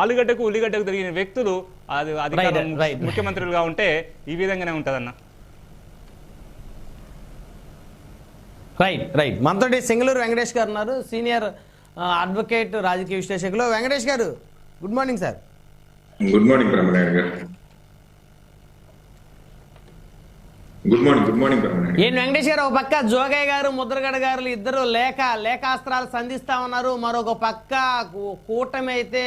ఆలుగడ్డకు ఉల్లిగడ్డకు తిరిగిన వ్యక్తులు అది అధికారం. ముఖ్యమంత్రులుగా ఉంటే ఈ విధంగానే ఉంటదన్న. రైట్ రైట్ మనతోటి సింగళూరు వెంకటేష్ గారు ఉన్నారు. సీనియర్ అడ్వకేట్ రాజకీయ విశ్లేషకులు. Venkatesh garu good morning sir. Good morning Brahmanayudu garu. Good morning good morning Brahmanayudu ఏంటి వెంకటేష్ గారు ఒక పక్క జోగయ్య గారు ముద్రగడ గారు ఇద్దరు లేఖ లేఖాస్త్రాలు సంధిస్తా ఉన్నారు. మరొక పక్క కూటమి అయితే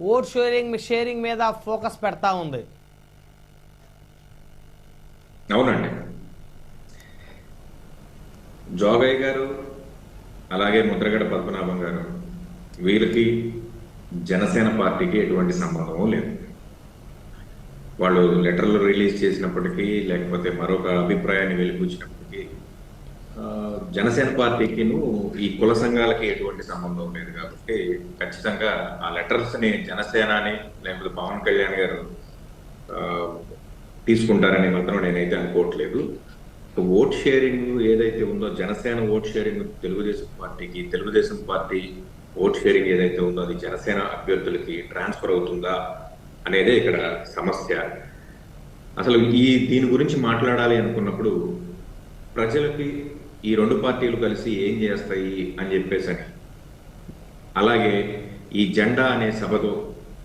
ఓట్ షేరింగ్ షేరింగ్ మీద ఫోకస్ పెడతా ఉంది. అవునండి. జోగయ్య గారు అలాగే ముద్రగడ పద్మనాభం గారు వీళ్ళకి జనసేన పార్టీకి ఎటువంటి సంబంధము లేదు. వాళ్ళు లెటర్లు రిలీజ్ చేసినప్పటికీ లేకపోతే మరొక అభిప్రాయాన్ని వెలిపించినప్పటికీ జనసేన పార్టీకిను ఈ కుల సంఘాలకి ఎటువంటి సంబంధం లేదు కాబట్టి ఖచ్చితంగా ఆ లెటర్స్ని జనసేనని లేకపోతే పవన్ కళ్యాణ్ గారు తీసుకుంటారని మాత్రం నేనైతే అనుకోవట్లేదు. ఓట్ షేరింగ్ ఏదైతే ఉందో జనసేన ఓట్ షేరింగ్ తెలుగుదేశం పార్టీకి తెలుగుదేశం పార్టీ ఓట్ షేరింగ్ ఏదైతే ఉందో అది జనసేన అభ్యర్థులకి ట్రాన్స్ఫర్ అవుతుందా అనేదే ఇక్కడ సమస్య. అసలు ఈ దీని గురించి మాట్లాడాలి అనుకున్నప్పుడు ప్రజలకి ఈ రెండు పార్టీలు కలిసి ఏం చేస్తాయి అని చెప్పేసి అలాగే ఈ జెండా అనే సభలో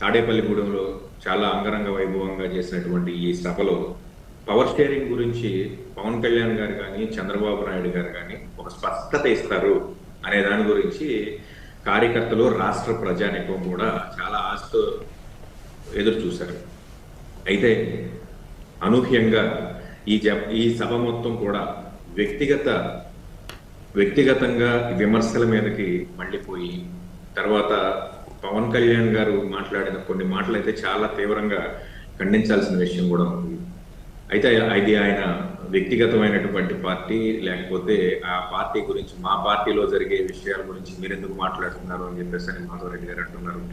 తాడేపల్లిగూడెంలో చాలా అంగరంగ వైభవంగా చేసినటువంటి ఈ సభలో పవర్ షేరింగ్ గురించి పవన్ కళ్యాణ్ గారు కానీ చంద్రబాబు నాయుడు గారు కానీ ఒక స్పష్టత ఇస్తారు అనే దాని గురించి కార్యకర్తలు రాష్ట్ర ప్రజానికం కూడా చాలా ఆశతో ఎదురు చూశారు. అయితే అనూహ్యంగా ఈ జ ఈ సభ మొత్తం కూడా వ్యక్తిగత వ్యక్తిగతంగా విమర్శల మీదకి మళ్ళీపోయి తర్వాత పవన్ కళ్యాణ్ గారు మాట్లాడిన కొన్ని మాటలు అయితే చాలా తీవ్రంగా ఖండించాల్సిన విషయం కూడా ఉంది. అయితే ఇది ఆయన వ్యక్తిగతమైనటువంటి పార్టీ లేకపోతే ఆ పార్టీ గురించి మా పార్టీలో జరిగే విషయాల గురించి మీరెందుకు మాట్లాడుతున్నారు అని చెప్పేసి అని మాధవరెడ్డి గారు అంటున్నారు.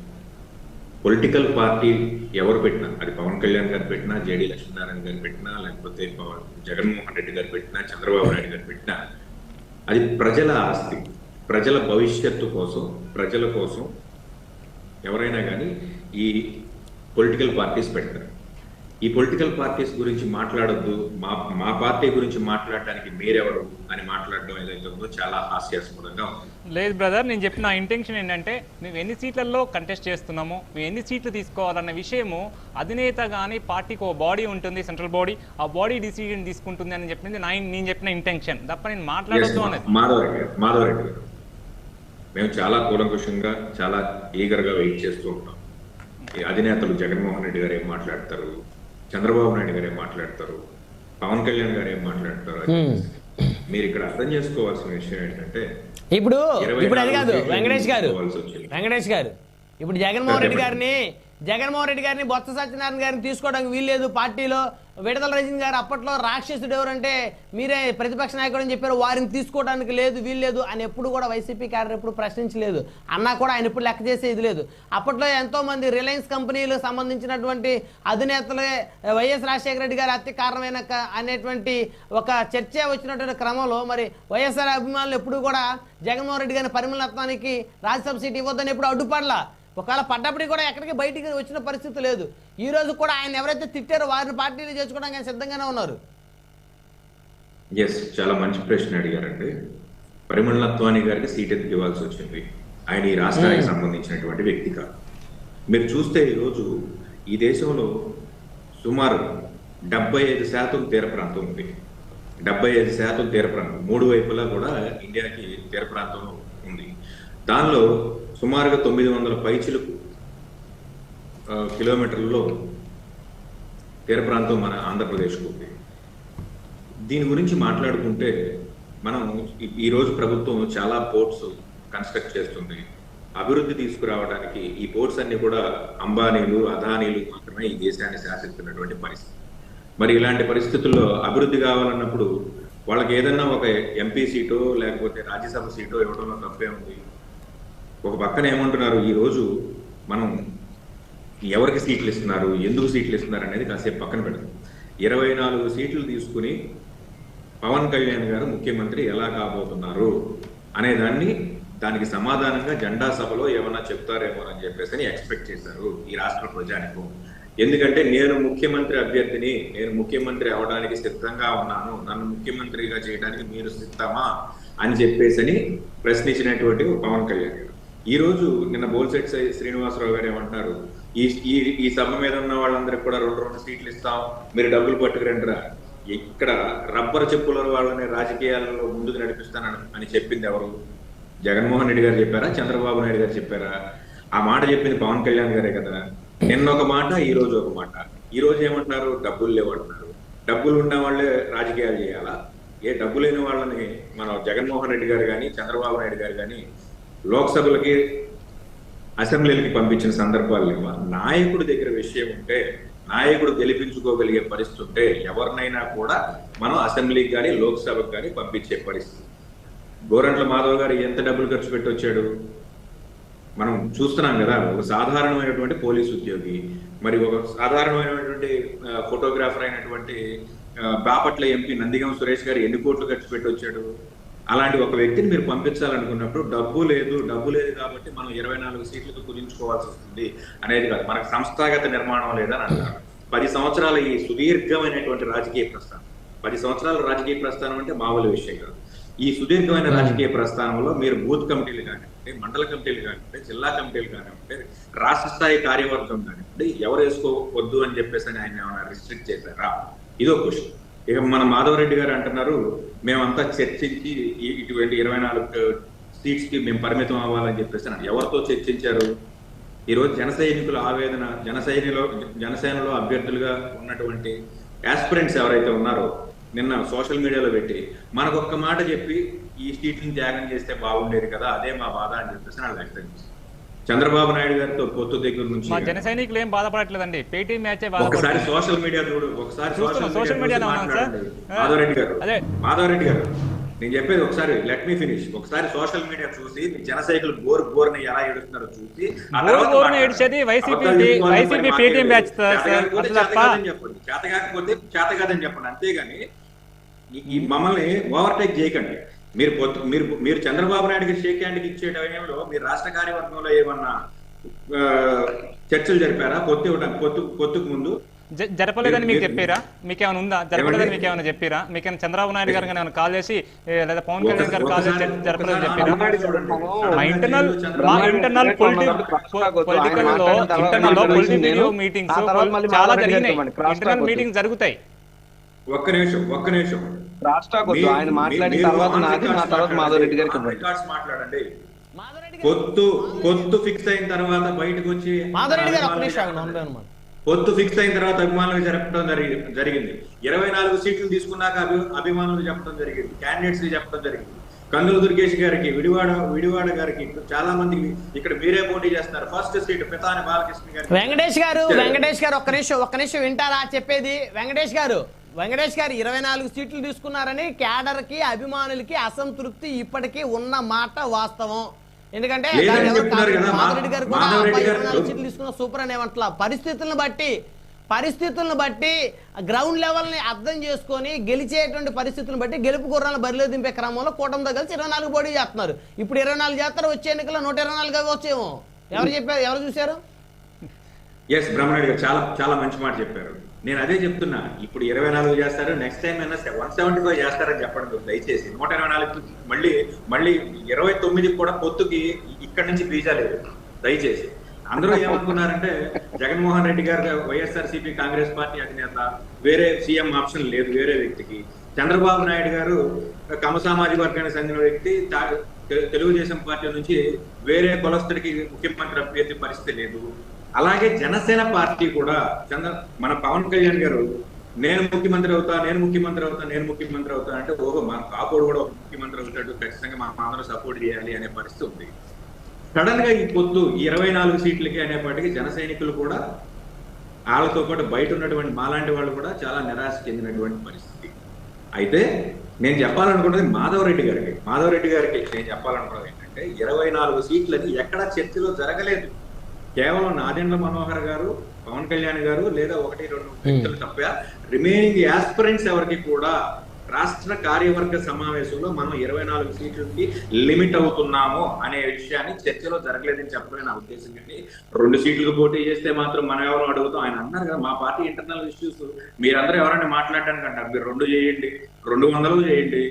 పొలిటికల్ పార్టీ ఎవరు పెట్టినా అది పవన్ కళ్యాణ్ గారు పెట్టినా జేడి లక్ష్మీనారాయణ గారు పెట్టినా లేకపోతే పవన్ జగన్మోహన్ రెడ్డి గారు పెట్టినా చంద్రబాబు నాయుడు గారు పెట్టినా అది ప్రజల ఆస్తి ప్రజల భవిష్యత్తు కోసం ప్రజల కోసం ఎవరైనా కానీ ఈ పొలిటికల్ పార్టీస్ పెడతారు. ఈ పొలిటికల్ పార్టీస్ గురించి మాట్లాడొద్దు మా మా పార్టీ గురించి మాట్లాడడానికి మీరెవరు అని మాట్లాడడం ఏదైతే ఉందో చాలా హాస్యాస్పదంగా ఉంది. లేదు బ్రదర్ నేను చెప్పిన ఇంటెన్షన్ ఏంటంటే మేము ఎన్ని సీట్లలో కంటెస్ట్ చేస్తున్నాము మేము ఎన్ని సీట్లు తీసుకోవాలన్న విషయము అధినేత కానీ పార్టీకి ఒక బాడీ ఉంటుంది సెంట్రల్ బాడీ ఆ బాడీ డిసిజన్ తీసుకుంటుంది అని చెప్పింది నా నేను చెప్పిన ఇంటెన్షన్ తప్ప నేను మాట్లాడొద్దు అనేది. మాధవరెడ్డి గారు మాధవరెడ్డి గారు. మేము చాలా కూలంకుషంగా చాలా ఈగర్గా వెయిట్ చేస్తూ ఉంటాం. ఈ అధినేతలు జగన్మోహన్ రెడ్డి గారు ఏం మాట్లాడతారు? చంద్రబాబు నాయుడు గారు ఏం మాట్లాడతారు పవన్ కళ్యాణ్ గారు ఏం మాట్లాడతారు. మీరు ఇక్కడ అర్థం చేసుకోవాల్సిన విషయం ఏంటంటే ఇప్పుడు ఇప్పుడు అది కాదు వెంకటేష్ గారు. వెంకటేష్ గారు ఇప్పుడు జగన్మోహన్ రెడ్డి. గారిని జగన్మోహన్ రెడ్డి గారిని బొత్స సత్యనారాయణ గారిని తీసుకోవడానికి వీల్లేదు. పార్టీలో విడదల రజని గారు అప్పట్లో రాక్షసుడు ఎవరంటే మీరే ప్రతిపక్ష నాయకుడు అని చెప్పారు. వారిని తీసుకోవడానికి లేదు వీల్లేదు అని ఎప్పుడు కూడా వైసీపీ క్యాడర్ ఎప్పుడు ప్రశ్నించలేదు. అన్నా కూడా ఆయన ఎప్పుడు లెక్క చేసే ఇది లేదు. అప్పట్లో ఎంతో మంది రిలయన్స్ కంపెనీలకు సంబంధించినటువంటి అధినేతలే వైఎస్ రాజశేఖర రెడ్డి గారు హత్య కారణమైన క- అనేటువంటి ఒక చర్చ వచ్చినటువంటి క్రమంలో మరి వైఎస్ఆర్ అభిమానులు ఎప్పుడు కూడా జగన్మోహన్ రెడ్డి గారిని పరిమళత్వానికి రాజ్యసభ సీట్ ఇవ్వద్దని ఎప్పుడు అడ్డుపడలా. ఒకవేళ పడ్డప్పటికి కూడా ఎక్కడికి బయటికి వచ్చిన పరిస్థితి లేదు. ఈ రోజు కూడా ఆయన ఎవరైతే తిట్టారో వారిని పార్టీలు చేర్చుకోవడానికి ఆయన సిద్ధంగానే ఉన్నారు. ఎస్ చాలా మంచి ప్రశ్న అడిగారండి. పరిమళత్వాని గారికి సీట్ ఎందుకు ఇవ్వాల్సి వచ్చింది? ఆయన ఈ రాష్ట్రానికి సంబంధించినటువంటి వ్యక్తి కాదు. మీరు చూస్తే ఈరోజు ఈ దేశంలో సుమారు డెబ్బై ఐదు శాతం తీర ప్రాంతం ఉంది. డెబ్బై ఐదు శాతం తీర ప్రాంతం. మూడు వైపులా కూడా ఇండియాకి తీర ప్రాంతం ఉంది. దానిలో సుమారుగా తొమ్మిది వందల పైచిలకు కిలోమీటర్లలో తీర ప్రాంతం మన ఆంధ్రప్రదేశ్కు ఉంది దీని గురించి మాట్లాడుకుంటే మనం ఈ- రోజు ప్రభుత్వం చాలా పోర్ట్స్ కన్స్ట్రక్ట్ చేస్తుంది. అభివృద్ధి తీసుకురావడానికి ఈ పోర్ట్స్ అన్ని కూడా అంబానీలు అదానీలు మాత్రమే ఈ దేశాన్ని శాసిస్తున్నటువంటి పరిస్థితి. మరి ఇలాంటి పరిస్థితుల్లో అభివృద్ధి కావాలన్నప్పుడు వాళ్ళకి ఏదన్నా ఒక ఎంపీ సీటో లేకపోతే రాజ్యసభ సీటో ఇవ్వడంలో తప్పే ఉంది. ఒక పక్కన ఏమంటున్నారు ఈ రోజు మనం ఎవరికి సీట్లు ఇస్తున్నారు ఎందుకు సీట్లు ఇస్తున్నారు అనేది కాసేపు పక్కన పెడతాం ఇరవై నాలుగు సీట్లు తీసుకుని పవన్ కళ్యాణ్ గారు ముఖ్యమంత్రి ఎలా కాబోతున్నారు అనే దాన్ని దానికి సమాధానంగా జెండా సభలో ఏమన్నా చెప్తారేమో అని చెప్పేసి అని ఎక్స్పెక్ట్ చేశారు ఈ రాష్ట్ర ప్రజానికం. ఎందుకంటే నేను ముఖ్యమంత్రి అభ్యర్థిని నేను ముఖ్యమంత్రి అవడానికి సిద్ధంగా ఉన్నాను నన్ను ముఖ్యమంత్రిగా చేయడానికి మీరు సిద్ధమా అని చెప్పేసి అని ప్రశ్నించినటువంటి పవన్ కళ్యాణ్ గారు. ఈ రోజు నిన్న బోల్సెట్ శ్రీనివాసరావు గారు ఏమంటున్నారు? ఈ ఈ ఈ సభ మీద ఉన్న వాళ్ళందరికీ కూడా రెండు రెండు సీట్లు ఇస్తాం మీరు డబ్బులు పట్టుకురండిరా. ఇక్కడ రబ్బర్ చెప్పుల వాళ్ళని రాజకీయాలలో ముందుకు నడిపిస్తానని అని చెప్పింది ఎవరు? జగన్మోహన్ రెడ్డి గారు చెప్పారా? చంద్రబాబు నాయుడు గారు చెప్పారా? ఆ మాట చెప్పింది పవన్ కళ్యాణ్ గారే కదా. నిన్న ఒక మాట ఈ రోజు ఒక మాట. ఈ రోజు ఏమంటున్నారు? డబ్బులు లేవంటున్నారు డబ్బులు ఉన్న వాళ్ళే రాజకీయాలు చేయాలా? ఏ డబ్బు లేని వాళ్ళని మన జగన్మోహన్ రెడ్డి గారు కానీ చంద్రబాబు నాయుడు గారు కానీ లోక్సభలకి అసెంబ్లీలకి పంపించిన సందర్భాలు లేవా నాయకుడి దగ్గర విషయం ఉంటే నాయకుడు గెలిపించుకోగలిగే పరిస్థితి ఉంటే ఎవరినైనా కూడా మనం అసెంబ్లీకి కానీ లోక్సభకు కానీ పంపించే పరిస్థితి. గోరంట్ల మాధవ్ గారు ఎంత డబ్బులు ఖర్చు పెట్టి వచ్చాడు మనం చూస్తున్నాం కదా ఒక సాధారణమైనటువంటి పోలీస్ ఉద్యోగి మరి ఒక సాధారణమైనటువంటి ఫోటోగ్రాఫర్ అయినటువంటి బాపట్ల ఎంపీ నందిగం సురేష్ గారు ఎన్ని కోట్లు ఖర్చు పెట్టి వచ్చాడు అలాంటి ఒక వ్యక్తిని మీరు పంపించాలనుకున్నప్పుడు డబ్బు లేదు డబ్బు లేదు కాబట్టి మనం ఇరవై నాలుగు సీట్లకు కుదించుకోవాల్సి వస్తుంది అనేది కాదు. మనకు సంస్థాగత నిర్మాణం లేదని అంటారు. పది సంవత్సరాల ఈ సుదీర్ఘమైనటువంటి రాజకీయ ప్రస్థానం. పది సంవత్సరాల రాజకీయ ప్రస్థానం అంటే మామూలు విషయం కాదు. ఈ సుదీర్ఘమైన రాజకీయ ప్రస్థానంలో మీరు బూత్ కమిటీలు కానివ్వండి మండల కమిటీలు కానివ్వండి జిల్లా కమిటీలు కానివ్వండి రాష్ట్ర స్థాయి కార్యవర్గం కానివ్వండి ఎవరు వేసుకోవద్దు అని చెప్పేసి అని ఆయన ఏమైనా రిస్ట్రిక్ట్ చేశారా? ఇదో క్వశ్చన్ ఇక మన మాధవరెడ్డి గారు అంటున్నారు మేమంతా చర్చించి ఇటువంటి ఇరవై నాలుగు సీట్స్కి మేము పరిమితం అవ్వాలని చెప్పేసి ఎవరితో చర్చించారు ఈరోజు జన సైనికుల ఆవేదన జన సైనిలో జనసేనలో అభ్యర్థులుగా ఉన్నటువంటి యాస్పిరెంట్స్ ఎవరైతే ఉన్నారో నిన్న సోషల్ మీడియాలో పెట్టి మనకొక్క మాట చెప్పి ఈ సీట్లను త్యాగం చేస్తే బాగుండేది కదా అదే మా బాధ అని చెప్పేసి నాకు వ్యక్తం చేశారు. చంద్రబాబు నాయుడు గారితో పొత్తు దగ్గర నుంచి మా జన సైనికులు ఏం బాధపడట్లేదండి పేటీ మ్యాచే ఒకసారి సోషల్ మీడియా చూడు ఒకసారి చూస్తున్నా, social media లో ఉన్నాను సార్. మాధవరెడ్డి గారు. మాధవరెడ్డి గారు నేను చెప్పేది ఒకసారి లెట్ మీ ఫినిష్ ఒకసారి సోషల్ మీడియా చూసి మీ జన సైకిల్ బోర్ బోర్ని ఎలా ఏడుస్తున్నారో చూసి బోర్. ఏడ్చేది వైసీపీ వైసీపీ తప్ప. కాదని చెప్పండి చేత కాకపోతే చేత కాదని చెప్పండి అంతేగాని ఈ మమ్మల్ని ఓవర్టేక్ చేయకండి మీరు మీరు మీరు చంద్రబాబు నాయుడుకి షేక్ హ్యాండ్కి ఇచ్చే టైంలో మీరు రాష్ట్ర కార్యవర్గంలో ఏమన్నా చర్చలు జరిపారా? పొత్తు ఇవ్వడానికి పొత్తు పొత్తుకు ముందు? జరపలేదని మీకు చెప్పారా? మీకేమైనా ఉందా? జరపలేదని? మీకు ఏమైనా చెప్పారా? మీకేమైనా చంద్రబాబు నాయుడు గారు ఏమైనా కాల్ చేసి లేదా పవన్ కళ్యాణ్ గారు కాల్ చేసి జరపలేదని చెప్పారా. మా ఇంటర్నల్ మా ఇంటర్నల్ పొలిటికల్లో ఇంటర్నల్లో పొలిటికల్ మీటింగ్స్ చాలా జరిగినాయి. ఇంటర్నల్ మీటింగ్స్ జరుగుతాయి. ఒక్క నిమిషం ఒక్క నిమిషం. ఆయన మాట్లాడిన తర్వాత నాది నా తర్వాత మాధవ్ రెడ్డి గారికి records మాట్లాడండి. గారు పొత్తు పొత్తు ఫిక్స్ అయిన తర్వాత బయటకు వచ్చి గారు పొత్తు ఫిక్స్ అయిన తర్వాత అభిమానులకు జరపడం జరిగి- జరిగింది. ఇరవై నాలుగు సీట్లు తీసుకున్నాక అభి అభిమానులకు చెప్పడం జరిగింది. క్యాండిడేట్స్కి చెప్పడం జరిగింది. కందుల దుర్గేష్ గారికి విడివాడ విడివాడ గారికి చాలా మందికి ఇక్కడ మీరే పోటీ చేస్తున్నారు. ఫస్ట్ సీట్ పితాని బాలకృష్ణ గారికి. వెంకటేష్ గారు వెంకటేష్ గారు ఒక్క నిమిషం ఒక్క నిమిషం వింటారా చెప్పేది. వెంకటేష్ గారు వెంకటేష్ గారు ఇరవై నాలుగు సీట్లు తీసుకున్నారని క్యాడర్కి అభిమానులకి అసంతృప్తి ఇప్పటికీ ఉన్న మాట వాస్తవం. ఎందుకంటే మాధవరెడ్డి గారు కూడా ఇరవై నాలుగు సీట్లు తీసుకున్న సూపర్ అని ఏమంటలా పరిస్థితులను బట్టి పరిస్థితులను బట్టి గ్రౌండ్ లెవెల్ని అర్థం చేసుకొని గెలిచేటువంటి పరిస్థితులను బట్టి గెలుపు గుర్రాలను బరిలో దింపే క్రమంలో కూటమితో కలిసి ఇరవై నాలుగు పోటీ చేస్తున్నారు. ఇప్పుడు ఇరవై నాలుగు చేస్తారు వచ్చే ఎన్నికల్లో నూట ఇరవై నాలుగు వచ్చేమో ఎవరు చెప్పారు? ఎవరు చూశారు? ఎస్ బ్రహ్మణి గారు చాలా చాలా మంచి మాట చెప్పారు. నేను అదే చెప్తున్నా ఇప్పుడు ఇరవై నాలుగు చేస్తారు నెక్స్ట్ టైం అయినా వన్ సెవెంటీ ఫైవ్ చేస్తారని చెప్పండి దయచేసి. నూట ఇరవై నాలుగు మళ్ళీ మళ్ళీ ఇరవై తొమ్మిది కూడా పొత్తుకి ఇక్కడ నుంచి బీజా లేదు. దయచేసి. అందరూ ఏమనుకున్నారంటే జగన్మోహన్ రెడ్డి గారు వైఎస్ఆర్ సిపి కాంగ్రెస్ పార్టీ అధినేత వేరే సీఎం ఆప్షన్ లేదు వేరే వ్యక్తికి. చంద్రబాబు నాయుడు గారు కమ సామాజిక వర్గానికి చెందిన వ్యక్తి తెలుగుదేశం పార్టీ నుంచి వేరే కులస్తుడికి ముఖ్యమంత్రి అభ్యర్థి పరిస్థితి లేదు. అలాగే జనసేన పార్టీ కూడా చంద్ర మన పవన్ కళ్యాణ్ గారు నేను ముఖ్యమంత్రి అవుతా నేను ముఖ్యమంత్రి అవుతా నేను ముఖ్యమంత్రి అవుతా అంటే ఓహో మన కాపోడు కూడా ఒక ముఖ్యమంత్రి అవుతాడు ఖచ్చితంగా మా అందరూ సపోర్ట్ చేయాలి అనే పరిస్థితి ఉంది. సడన్గా ఈ పొత్తు ఇరవై నాలుగు సీట్లకి అనేపాటికి జన సైనికులు కూడా వాళ్ళతో పాటు బయట ఉన్నటువంటి మాలాంటి వాళ్ళు కూడా చాలా నిరాశ చెందినటువంటి పరిస్థితి. అయితే నేను చెప్పాలనుకున్నది మాధవరెడ్డి గారికి. మాధవరెడ్డి గారికి నేను చెప్పాలనుకున్నది ఏంటంటే ఇరవై నాలుగు సీట్లని ఎక్కడా చర్చలో జరగలేదు. కేవలం నాదెండ్ల మనోహర్ గారు పవన్ కళ్యాణ్ గారు లేదా ఒకటి రెండు వ్యక్తులు తప్ప రిమైనింగ్ యాస్పిరెంట్స్ ఎవరికి కూడా రాష్ట్ర కార్యవర్గ సమావేశంలో మనం ఇరవై నాలుగు సీట్లకి లిమిట్ అవుతున్నాము అనే విషయాన్ని చర్చలో జరగలేదని చెప్పడమే నా ఉద్దేశం కానీ రెండు సీట్లకు పోటీ చేస్తే మాత్రం మనం ఎవరు అడుగుతాం? ఆయన అన్నారు కదా మా పార్టీ ఇంటర్నల్ ఇష్యూస్ మీరందరూ ఎవరైనా మాట్లాడడానికి అంటారు మీరు రెండు చేయండి రెండు వందలు చేయండి.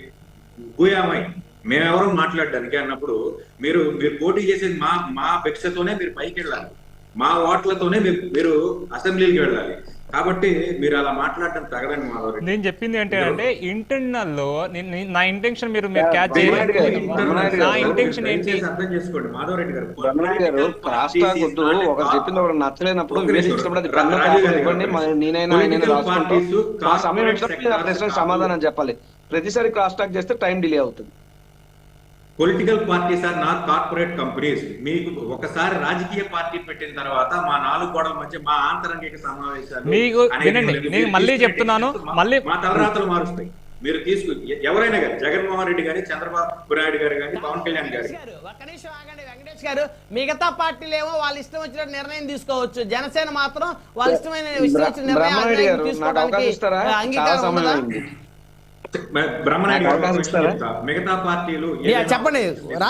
ఊయామై మేమెవరూ మాట్లాడడానికి అన్నప్పుడు మీరు మీరు పోటీ చేసేది మా మా అపేక్షతోనే మీరు పైకి వెళ్ళాలి. మా ఓట్లతోనే మీరు మీరు అసెంబ్లీకి వెళ్ళాలి. కాబట్టి మీరు అలా మాట్లాడటం తగదని మాధవరెడ్డి. నేను చెప్పింది ఏంటి అంటే ఇంటర్నల్లో నా ఇంటెన్షన్ మీరు మీరు క్యాచ్ నా ఇంటెన్షన్ ఏంటి? అర్థం చేసుకోండి. మాధవరెడ్డి గారు వద్దు ఒకరు చెప్పింది ఒకరు నచ్చలేనప్పుడు. నేనైనా కాదు. సమాధానం చెప్పాలి. ప్రతిసారి క్రాస్ టాక్ చేస్తే టైం డిలే అవుతుంది. Political parties are not corporate companies మీకు ఒకసారి రాజకీయ పార్టీ పెట్టిన తర్వాత మా నాలుగు గోడల మధ్య మా ఆంతరంగిక సమావేశాలు మీకు వినండి, మళ్ళీ చెప్తున్నాను, మా- మళ్ళీ- మా తలరాతలు మారుస్తాయి. మీరు తీసుకు ఎవరైనా కానీ జగన్మోహన్ రెడ్డి గాని చంద్రబాబు నాయుడు గారు కానీ పవన్ కళ్యాణ్ గారు గారు ఒక్క నిమిషం ఆగండి వెంకటేష్ గారు. మిగతా పార్టీలు ఏమో వాళ్ళ ఇష్టం వచ్చిన నిర్ణయం తీసుకోవచ్చు. జనసేన మాత్రం వాళ్ళ ఇష్టమైన ఇష్టం వచ్చిన నిర్ణయం గారు తీసుకోవడానికి అంగీకారం బ్రహ్మనాయుడు. మిగతా పార్టీలు చెప్పండి రాజు